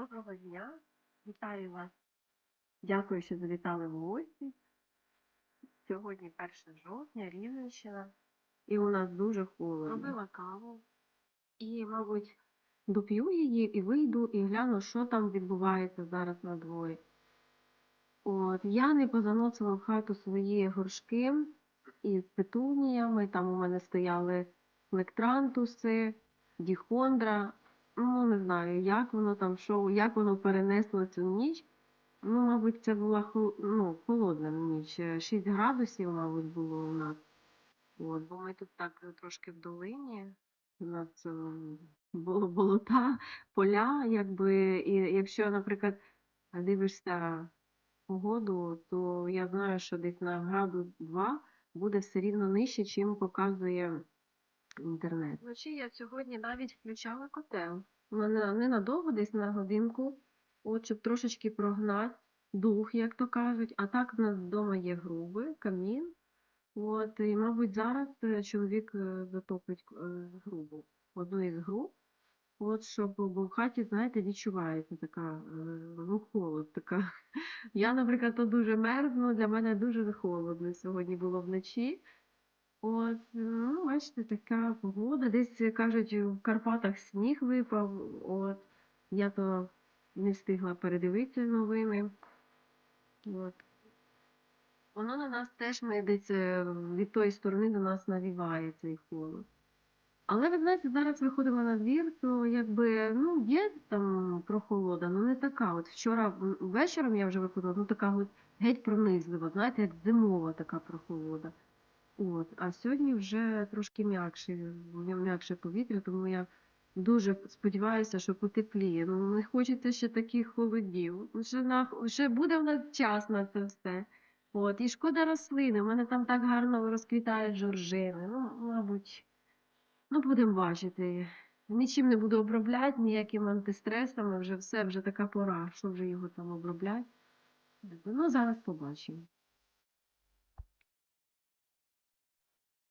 Доброго дня, вітаю вас. Дякую, що завітали в гості. Сьогодні 1 жовтня, Рівненщина, і у нас дуже холодно. Робила каву і, мабуть, доп'ю її і вийду і гляну, що там відбувається зараз на дворі. От, я не позаносила в хату свої горшки із петуніями. Там у мене стояли лектрантуси, діхондра. Ну, не знаю, як воно там, що, як воно перенесло цю ніч. Ну, мабуть, це була ну, холодна ніч. е, 6 градусів, мабуть, було у нас. От, бо ми тут так е, трошки в долині. У нас е, було болота, поля, якби, і якщо, наприклад, дивишся погоду, то я знаю, що десь на градус 2 буде все рівно нижче, чим показує інтернет. Вночі я сьогодні навіть включала котел. Мене ненадовго, десь на годинку, от, щоб трошечки прогнати дух, як то кажуть. А так в нас вдома є груби, камін. От, і, мабуть, зараз е, чоловік е, затопить е, грубу, одну із груб. От, щоб бо в хаті, знаєте, відчувається така, ну, холод така. Я, наприклад, то дуже мерзну, для мене дуже холодно сьогодні було вночі. От, ну, бачите, така погода. Десь е, кажуть, в Карпатах сніг випав. От, я то не встигла передивитися новини. От. Воно на нас теж ми десь е, від тої сторони до нас навіває цей холод. Але ви знаєте, зараз виходила на двір, то якби ну є там прохолода, ну не така. От вчора вечором я вже виходила, ну така от геть пронизлива, знаєте, як зимова така прохолода. От, а сьогодні вже трошки м'якше, м'якше повітря, тому я дуже сподіваюся, що потепліє. Ну не хочеться ще таких холодів. Ще, на, ще буде в нас час на це все. От, і шкода рослини. У мене там так гарно розквітають жоржини. Ну, мабуть. Ну, будемо бачити. Нічим не буду обробляти, ніякими антистресами, вже все, вже така пора, що вже його там обробляти. Ну, зараз побачимо.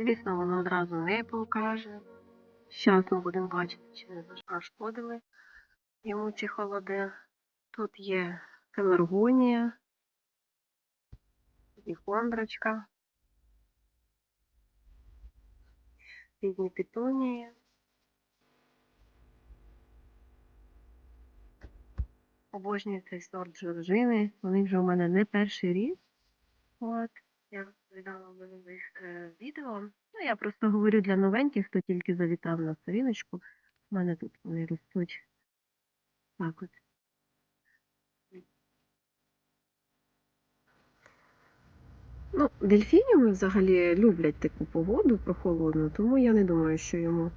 Звісно, воно одразу не покаже. Зараз ми будемо бачити, чи не зашкодили йому ці холоди. Тут є пеларгонія, і хондрочка, різні пітонії. Обожнюю цей сорт жоржини. Вони вже у мене не перший рік. От. Я розповідала в минулих е, відео. Ну, я просто говорю для новеньких, хто тільки завітав на сторіночку. У мене тут вони ростуть. Так от. Ну, дельфініуми взагалі люблять таку погоду прохолодну, тому я не думаю, що йому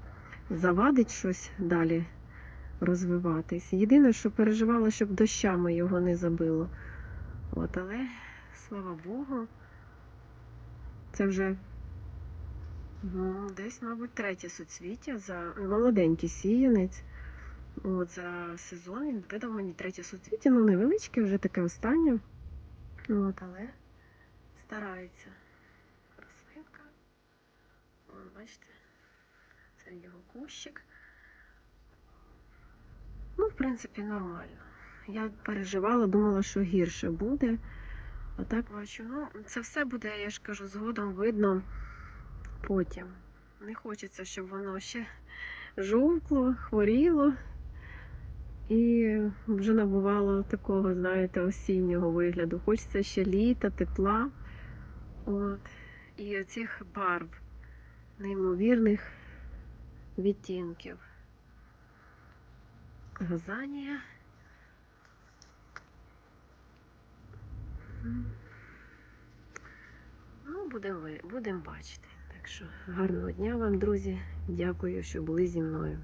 завадить щось далі розвиватись. Єдине, що переживала, щоб дощами його не забило. От, але, слава Богу, це вже ну, десь, мабуть, третє суцвіття за молоденький сіянець. От, за сезон він видав мені третє суцвіття, ну невеличке, вже таке останнє. От, але старається. Рослинка. Вон, бачите, це його кущик. Ну, в принципі, нормально. Я переживала, думала, що гірше буде. А так бачу, ну, це все буде, я ж кажу, згодом видно потім. Не хочеться, щоб воно ще жовкло, хворіло і вже набувало такого, знаєте, осіннього вигляду. Хочеться ще літа, тепла. От. І оцих барв неймовірних відтінків. Газанія. Ну, будемо будемо бачити. Так що гарного дня вам, друзі. Дякую, що були зі мною.